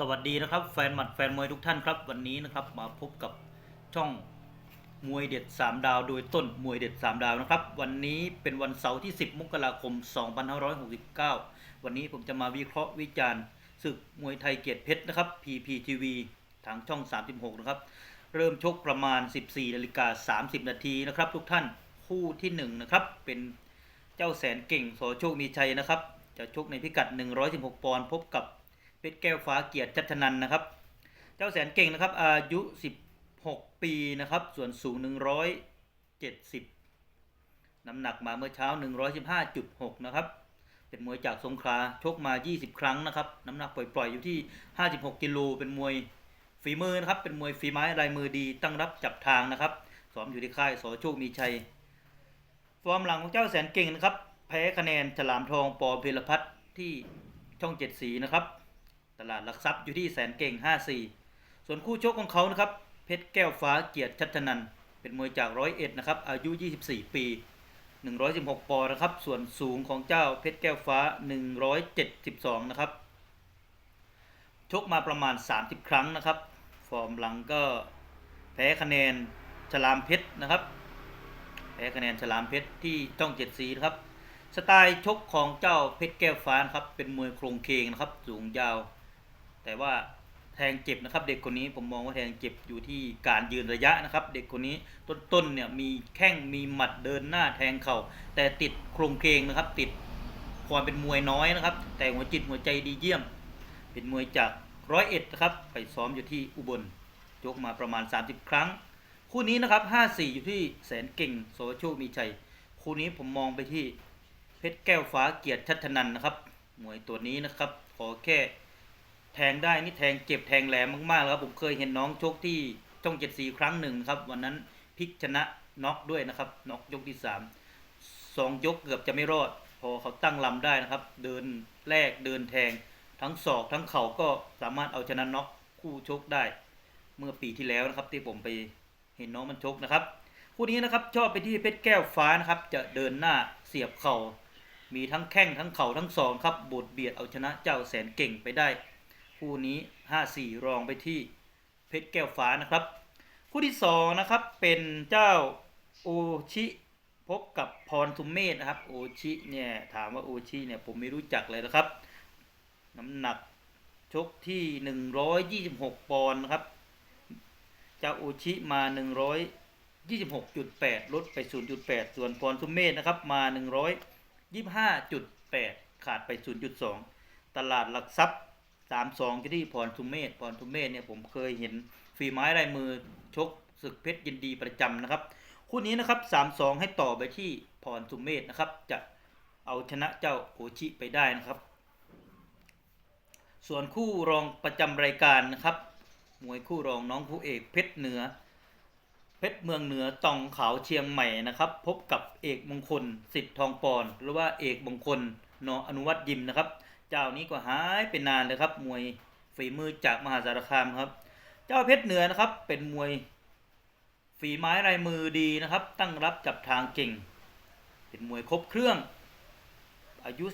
สวัสดีนะครับแฟนหมัดแฟนมวยทุกท่านครับ วันนี้นะครับมาพบกับช่องมวยเด็ด 3 ดาว โดยต้นมวยเด็ด 3 ดาวนะครับ วันนี้เป็นวันเสาร์ที่ 10 มกราคม 2569 วันนี้ผมจะมาวิเคราะห์วิจารณ์ศึกมวยไทยเกียรติเพชรนะครับ PPTV ทางช่อง 36 นะครับ เริ่มชกประมาณ 14นาฬิกา30 นาทีนะครับทุกท่านคู่ที่1นะครับเป็นเจ้าแสนเก่งสอโชคมีชัยนะครับ จะชกในพิกัด 116 ปอนด์พบกับ เพชรแก้วฟ้าเกียรติชัชนันนะครับ เจ้าแสนเก่งนะครับ อายุ 16 ปีนะครับ ส่วนสูง 170 น้ำหนักมาเมื่อเช้า 115.6 นะครับ เป็นมวยจากสงขลาชกมา 20 ครั้งนะครับ น้ำหนักปล่อยๆอยู่ที่ 56 กิโล เป็นมวยฝีมือนะครับ เป็นมวยฝีไม้ลายมือดี ตั้งรับจับทางนะครับ ซ้อมอยู่ที่ค่ายสอโชคมีชัย ฟอร์มหลังของเจ้าแสนเก่งนะครับ แพ้คะแนนฉลามทองปอเพลพัฒที่ช่องเจ็ดสีนะครับ ตลาดหลักทรัพย์อยู่ที่แสนเก่ง 54 ส่วนคู่ชกของเขานะครับ เพชรแก้วฟ้าเกียรติชัชนัน เป็นมวยจากร้อยเอ็ดนะครับ อายุ 24 ปี 116 ปอนด์นะครับ ส่วนสูงของเจ้าเพชรแก้วฟ้า 172 นะครับ ชกมาประมาณ 30 ครั้งนะครับ ฟอร์มหลังก็แพ้คะแนนฉลามเพชรนะครับ แพ้คะแนนฉลามเพชรที่ช่องเจ็ดสีนะครับ สไตล์ชกของเจ้าเพชรแก้วฟ้านะครับ เป็นมวยโครงเคงนะครับ สูงยาว แต่ว่าแทงเจ็บนะครับ เด็กคนนี้ผมมองว่าแทงเจ็บอยู่ที่การยืนระยะนะครับ เด็กคนนี้ต้นๆเนี่ยมีแข้งมีหมัดเดินหน้าแทงเข่าแต่ติดโครงเคงนะครับ ติดความเป็นมวยน้อยนะครับ แต่หัวจิตหัวใจดีเยี่ยม เป็นมวยจากร้อยเอ็ดนะครับไปซ้อมอยู่ที่อุบลยกมาประมาณ 30 ครั้ง คู่นี้นะครับ 5-4 อยู่ที่แสนเก่งโสโชคมีชัย คู่นี้ผมมองไปที่เพชรแก้วฟ้าเกียรติชัชนันนะครับมวยตัวนี้นะครับขอแค่ แทงได้นี่แทงเจ็บแทงแหลมมากๆแล้วครับผมเคยเห็นน้องชกที่ช่องเจ็ดสีครั้งหนึ่งครับวันนั้นพลิกชนะน็อกด้วยนะครับน็อกยกที่สามสองยกเกือบจะไม่รอด พอเขาตั้งลำได้นะครับ เดินแลกเดินแทง ทั้งศอกทั้งเข่าก็สามารถเอาชนะน็อกคู่ชกได้ เมื่อปีที่แล้วนะครับที่ผมไปเห็นน้องมันชกนะครับคู่นี้นะครับชอบไปที่เพชรแก้วฟ้านะครับ จะเดินหน้าเสียบเข่ามีทั้งแข้งทั้งเข่าทั้งศอกครับบดเบียดเอาชนะเจ้าแสนเก่งไปได้ คู่นี้5-4รองไปที่เพชรแก้วฟ้านะครับ คู่ที่สองนะครับเป็นเจ้าโอชิพบกับพรทุมเมธนะครับโอชิเนี่ยถามว่าโอชิเนี่ยผมไม่รู้จักเลยนะครับ น้ำหนักชกที่ 126 ปอนด์นะครับ เจ้าโอชิมา 126.8 ลดไป 0.8 ส่วนพรทุมเมธนะครับมา 125.8 ขาดไป 0.2 ตลาดหลักทรัพย์ 32ที่พรทุมเมธพรทุมเมธเนี่ยผมเคยเห็นฝีไม้ลายมือชกศึกเพชรยินดีประจำนะครับ คู่นี้นะครับ3-2ให้ต่อไปที่พรทุมเมธนะครับ จะเอาชนะเจ้าโอชิไปได้นะครับ ส่วนคู่รองประจำรายการนะครับ มวยคู่รองน้องคู่เอกเพชรเหนือ เพชรเมืองเหนือตองขาวเชียงใหม่นะครับ พบกับเอกมงคลสิทธิ์ทองปอนหรือว่าเอกมงคลนอนุวัตยิมนะครับ เจ้านี้ก็หายไปนานเลยครับ มวยฝีมือจากมหาสารคามครับ เจ้าเพชรเหนือนะครับ เป็นมวยฝีไม้ลายมือดีนะครับ ตั้งรับจับทางเก่ง เป็นมวยครบเครื่อง อายุ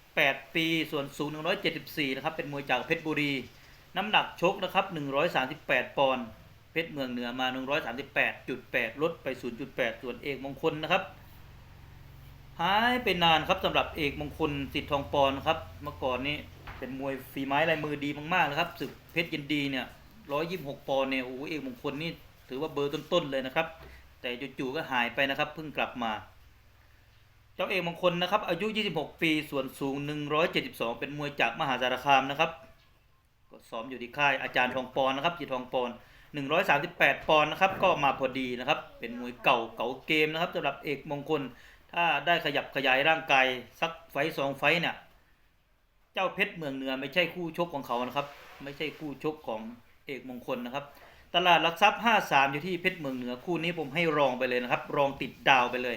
18 ปีส่วนสูง174 นะครับ เป็นมวยจากเพชรบุรี น้ำหนักชกนะครับ 138 ปอนด์เพชรเมืองเหนือมา 138.8 ลดไป 0.8 ส่วนเอกมงคลนะครับ หายไปนานครับสำหรับเอกมงคลสิทธิ์ทองปอนครับ เมื่อก่อนนี้เป็นมวยฝีไม้ลายมือดีมากๆนะครับศึกเพชรยินดีเนี่ย126ปอนเนี่ยโอ้โหเอกมงคลนี่ถือว่าเบอร์ต้นๆเลยนะครับ แต่จู่ๆก็หายไปนะครับเพิ่งกลับมา เจ้าเอกมงคลนะครับ อายุ 26 ปีส่วนสูง 172 เป็นมวยจากมหาสารคามนะครับ ก็ซ้อมอยู่ที่ค่ายอาจารย์ทองปอนนะครับจีทองปอน138 ปอนด์นะครับก็มาพอดีนะครับ เป็นมวยเก่าเก่าเกมนะครับสำหรับเอกมงคล ถ้าได้ขยับขยายร่างกายสักไฟสองไฟเนี่ย เจ้าเพชรเมืองเหนือไม่ใช่คู่ชกของเขานะครับ ไม่ใช่คู่ชกของเอกมงคลนะครับ ตลาดหลักทรัพย์ 53 อยู่ที่เพชรเมืองเหนือคู่นี้ผมให้รองไปเลยนะครับ รองติดดาวไปเลย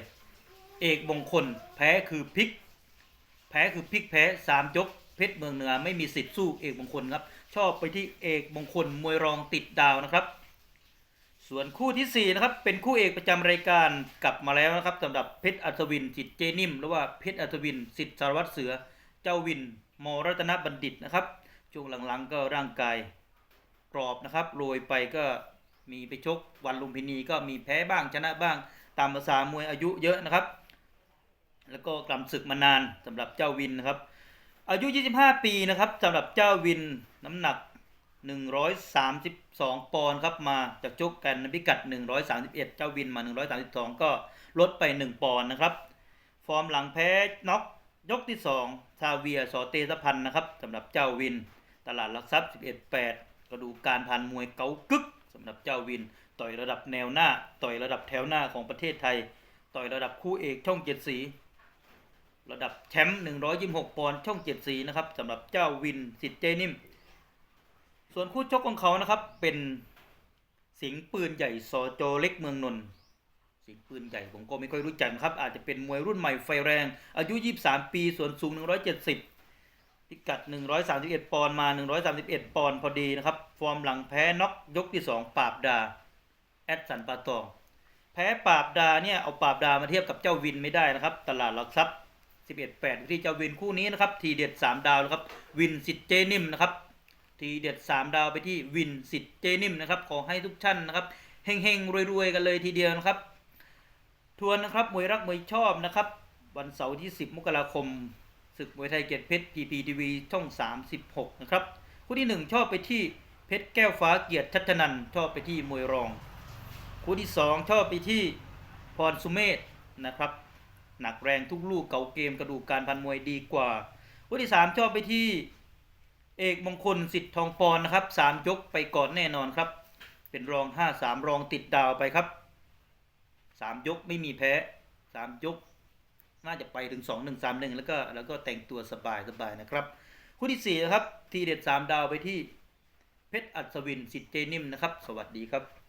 เอกมงคลแพ้คือพลิก แพ้คือพลิกแพ้สามยกเพชรเมืองเหนือไม่มีสิทธิ์สู้เอกมงคลครับ ชอบไปที่เอกมงคลมวยรองติดดาวนะครับ ส่วนคู่ที่สี่นะครับ เป็นคู่เอกประจำรายการกลับมาแล้วนะครับสำหรับเพชรอัศวินจิตเจนิ่มหรือว่าเพชรอัศวินสิทธิ์สารวัตรเสือ เจ้าวินมรัตนบัณฑิตนะครับช่วงหลังๆก็ร่างกายกรอบนะครับโรยไปก็มีไปชกวันลุมพินีก็มีแพ้บ้างชนะบ้างตามภาษามวยอายุเยอะนะครับ แล้วก็กลำศึกมานานสำหรับเจ้าวินนะครับ อายุ 25 ปีนะครับสำหรับเจ้าวินน้ำหนัก 132 ปอนด์ครับมาจากชกกันในพิกัด 131 เจ้าวินมา 132 ก็ลดไป 1 ปอนด์นะครับ ฟอร์มหลังแพ้น็อกยกที่ 2 ซาเวียสอเตสพันธ์นะครับสำหรับเจ้าวิน ตลาดหลักทรัพย์ 11-8 ก็ดูการผ่านมวยเกากึกสำหรับเจ้าวิน ต่อยระดับแนวหน้า ต่อยระดับแถวหน้าของประเทศไทย ต่อยระดับคู่เอกช่องเจ็ดสีระดับแชมป์126 ปอนด์ช่องเจ็ดสีนะครับสำหรับเจ้าวินสิทธิ์เจนิม ส่วนคู่ชกของเขานะครับเป็นสิงปืนใหญ่สอโจเล็กเมืองนนท์สิงปืนใหญ่ผมก็ไม่ค่อยรู้จักนะครับ อาจจะเป็นมวยรุ่นใหม่ไฟแรง อายุ 23 ปี ส่วนสูง 170พิกัด 131 ปอนด์มา 131 ปอนด์พอดีนะครับ ฟอร์มหลังแพ้น็อกยกที่ 2 ปราบดา แอดสันปาตอง แพ้ปราบดาเนี่ย เอาปราบดามาเทียบกับเจ้าวินไม่ได้นะครับ ตลาดหลักทรัพย์ 11 8 ที่เจ้าวินคู่นี้นะครับ ทีเด็ด 3 ดาวนะครับ วินสิทธิ์เจนิมนะครับ ทีเด็ด 3 ดาวไปที่วินสิทธิ์เจนิมนะครับ ขอให้ทุกท่านนะครับเฮงๆ รวย ๆ กันเลยทีเดียวนะครับ ทวนนะครับมวยรักมวยชอบนะครับ วันเสาร์ที่ 10 มกราคมศึกมวยไทยเกียรติเพชร PPTV ช่อง 36 นะครับคู่ที่ 1 ชอบไปที่เพชรแก้วฟ้าเกียรติชัชนันชอบไปที่มวยรอง คู่ที่ 2 ชอบไปที่พรสุเมธนะครับ หนักแรงทุกลูกเก่าเกมกระดูกการพันมวยดีกว่าคู่ที่ 3 ชอบไปที่ เอกมงคลสิทธิ์ทองปอนนะครับสามยกไปก่อนแน่นอนครับ เป็นรองห้าสามรองติดดาวไปครับสามยกไม่มีแพ้สามยก น่าจะไปถึงสองหนึ่งสามหนึ่งแล้วก็แล้วก็แต่งตัวสบายสบายนะครับคู่ที่4นะครับ ทีเด็ดสามดาวไปที่เพชรอัศวินสิทธิ์เจนิมนะครับ สวัสดีครับ